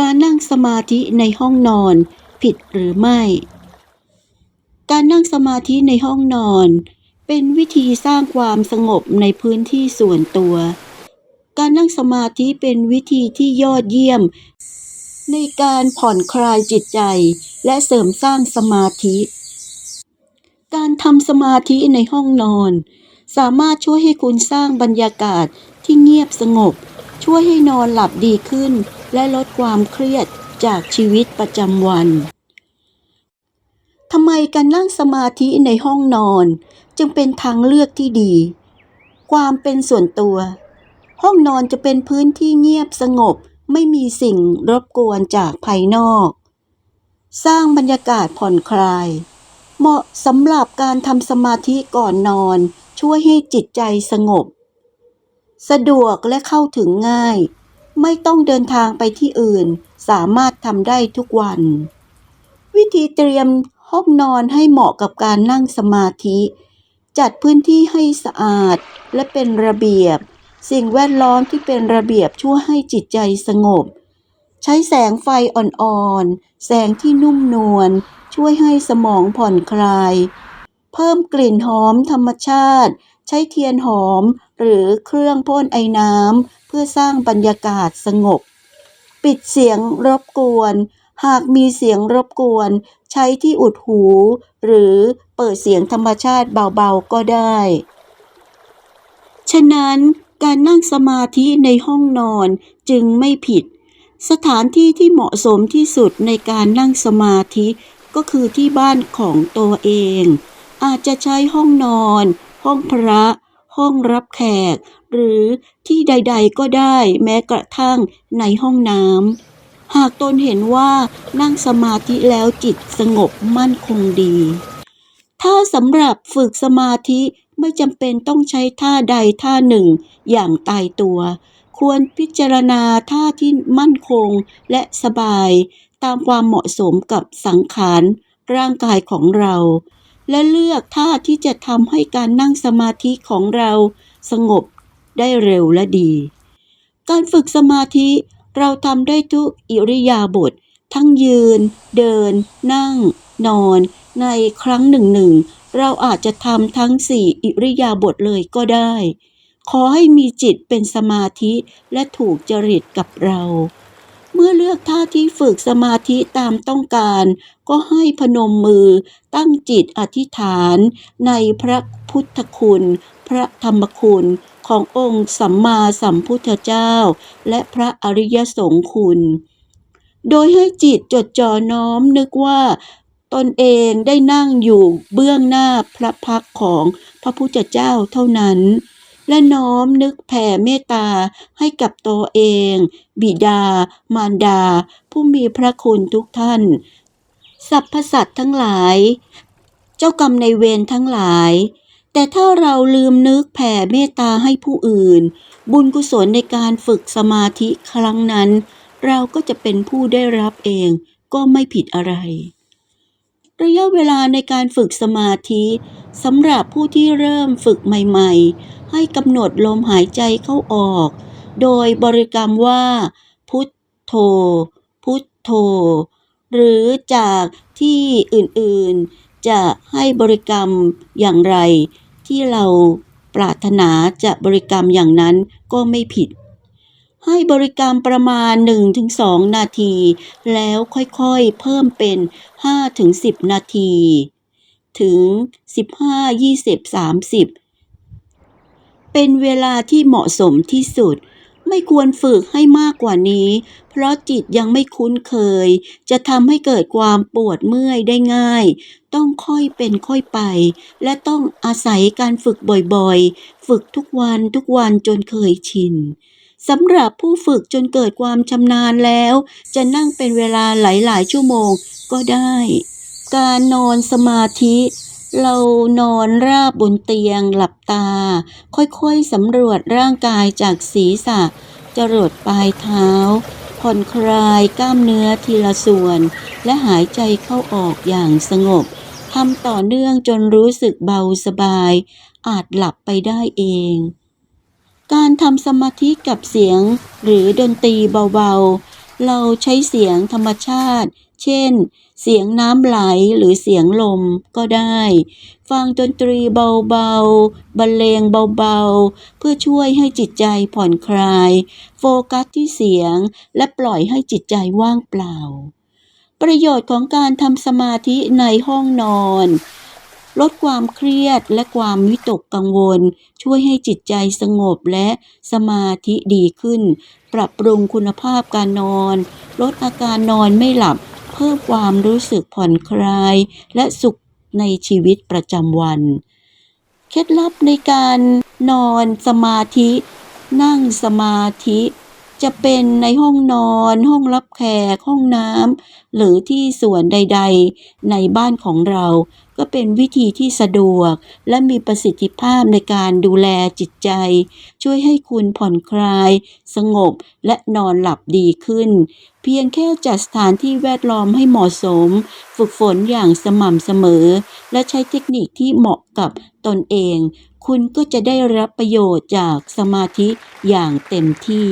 การนั่งสมาธิในห้องนอน ผิดหรือไม่ การนั่งสมาธิในห้องนอน เป็นวิธีสร้างความสงบในพื้นที่ส่วนตัว การนั่งสมาธิเป็นวิธีที่ยอดเยี่ยม ในการผ่อนคลายจิตใจ และเสริมสร้างสมาธิ การทำสมาธิในห้องนอน สามารถช่วยให้คุณสร้างบรรยากาศที่เงียบสงบ ช่วยให้นอนหลับดีขึ้น และลดความเครียดจากชีวิตประจำวันทำไมการนั่งสมาธิในห้องนอน จึงเป็นทางเลือกที่ดี ความเป็นส่วนตัว ห้องนอนจะเป็นพื้นที่เงียบสงบไม่มีสิ่งรบกวนจากภายนอก สร้างบรรยากาศผ่อนคลาย เหมาะสำหรับการทำสมาธิก่อนนอน ช่วยให้จิตใจสงบ สะดวกและเข้าถึงง่าย ไม่ต้องเดินทางไปที่อื่น สามารถทำได้ทุกวัน วิธีเตรียมห้องนอนให้เหมาะกับการนั่งสมาธิ จัดพื้นที่ให้สะอาดและเป็นระเบียบ สิ่งแวดล้อมที่เป็นระเบียบช่วยให้จิตใจสงบ ใช้แสงไฟอ่อนๆ แสงที่นุ่มนวลช่วยให้สมองผ่อนคลาย เพิ่มกลิ่นหอมธรรมชาติ ใช้เทียนหอมหรือเครื่องพ่นไอน้ำเพื่อสร้างบรรยากาศสงบ ปิดเสียงรบกวน หากมีเสียงรบกวน ใช้ที่อุดหู หรือเปิดเสียงธรรมชาติเบาๆก็ได้ ฉะนั้นการนั่งสมาธิในห้องนอนจึงไม่ผิด สถานที่ที่เหมาะสมที่สุดในการนั่งสมาธิก็คือที่บ้านของตัวเอง อาจจะใช้ห้องนอน ห้องพระ ห้องรับแขก หรือที่ใดๆก็ได้แม้กระทั่งในห้องน้ำหากตนเห็นว่านั่งสมาธิแล้วจิตสงบมั่นคงดี ถ้าสำหรับฝึกสมาธิไม่จำเป็นต้องใช้ท่าใดท่าหนึ่งอย่างตายตัว ควรพิจารณาท่าที่มั่นคงและสบาย ตามความเหมาะสมกับสังขารร่างกายของเรา และเลือกท่าที่จะทำให้การนั่งสมาธิของเราสงบได้เร็วและดี การฝึกสมาธิเราทำได้ทุกอิริยาบถทั้งยืน เดิน นั่ง นอน ในครั้งหนึ่งหนึ่งเราอาจจะทำทั้งสี่อิริยาบถเลยก็ได้ ขอให้มีจิตเป็นสมาธิและถูกจริตกับเรา เมื่อเลือกท่าที่ฝึกสมาธิตามต้องการ ก็ให้พนมมือตั้งจิตอธิษฐาน ในพระพุทธคุณ พระธรรมคุณขององค์สัมมาสัมพุทธเจ้า และพระอริยสงฆ์คุณ โดยให้จิตจดจ่อน้อมนึกว่าตนเองได้นั่งอยู่เบื้องหน้าพระพักของพระพุทธเจ้าเท่านั้น และน้อมนึกแผ่เมตตาให้กับตัวเอง บิดา มารดา ผู้มีพระคุณทุกท่าน สรรพสัตว์ทั้งหลาย เจ้ากรรมในเวรทั้งหลาย แต่ถ้าเราลืมนึกแผ่เมตตาให้ผู้อื่น บุญกุศลในการฝึกสมาธิครั้งนั้น เราก็จะเป็นผู้ได้รับเองก็ไม่ผิดอะไรระยะเวลาในการฝึกสมาธิสำหรับผู้ที่เริ่มฝึกใหม่ๆ ให้กำหนดลมหายใจเข้าออก โดยบริกรรมว่า พุทโธ พุทโธ หรือจากที่อื่นๆ จะให้บริกรรมอย่างไร ที่เราปรารถนาจะบริกรรมอย่างนั้นก็ไม่ผิด ให้บริกรรมประมาณ 1-2 นาที แล้วค่อยๆเพิ่มเป็น 5-10 นาที ถึง 15 20 30 เป็นเวลาที่เหมาะสมที่สุด ไม่ควรฝึกให้มากกว่านี้ เพราะจิตยังไม่คุ้นเคย จะทำให้เกิดความปวดเมื่อยได้ง่าย ต้องค่อยเป็นค่อยไป และต้องอาศัยการฝึกบ่อยๆ ฝึกทุกวันทุกวันจนเคยชินสำหรับผู้ฝึกจนเกิดความชำนาญแล้ว จะนั่งเป็นเวลาหลายๆ ชั่วโมงก็ได้ การนอนสมาธิ เรานอนราบบนเตียงหลับตา ค่อยๆสำรวจร่างกายจากศีรษะจรดปลายเท้า ผ่อนคลายกล้ามเนื้อทีละส่วน และหายใจเข้าออกอย่างสงบทำต่อเนื่องจนรู้สึกเบาสบาย อาจหลับไปได้เอง การทำสมาธิกับเสียงหรือดนตรีเบาๆ เราใช้เสียงธรรมชาติ เช่น เสียงน้ำไหลหรือเสียงลมก็ได้ ฟังดนตรีเบาๆ บรรเลงเบาๆ เพื่อช่วยให้จิตใจผ่อนคลาย โฟกัสที่เสียงและปล่อยให้จิตใจว่างเปล่า ประโยชน์ของการทำสมาธิในห้องนอนลดความเครียดและความวิตกกังวล ช่วยให้จิตใจสงบและสมาธิดีขึ้น ปรับปรุงคุณภาพการนอน ลดอาการนอนไม่หลับ พิ่มความรู้สึกผ่อนคลาย และสุขในชีวิตประจำวัน เคล็ดลับในการนอนสมาธิ นั่งสมาธิ จะเป็นในห้องนอน ห้องรับแขก ห้องน้ำหรือที่ส่วนใด ๆ ในบ้านของเรา ก็เป็นวิธีที่สะดวก และมีประสิทธิภาพในการดูแลจิตใจ ช่วยให้คุณผ่อนคลาย สงบและนอนหลับดีขึ้น เพียงแค่จัดสถานที่แวดล้อมให้เหมาะสม ฝึกฝนอย่างสม่ำเสมอ และใช้เทคนิคที่เหมาะกับตนเอง คุณก็จะได้รับประโยชน์จากสมาธิอย่างเต็มที่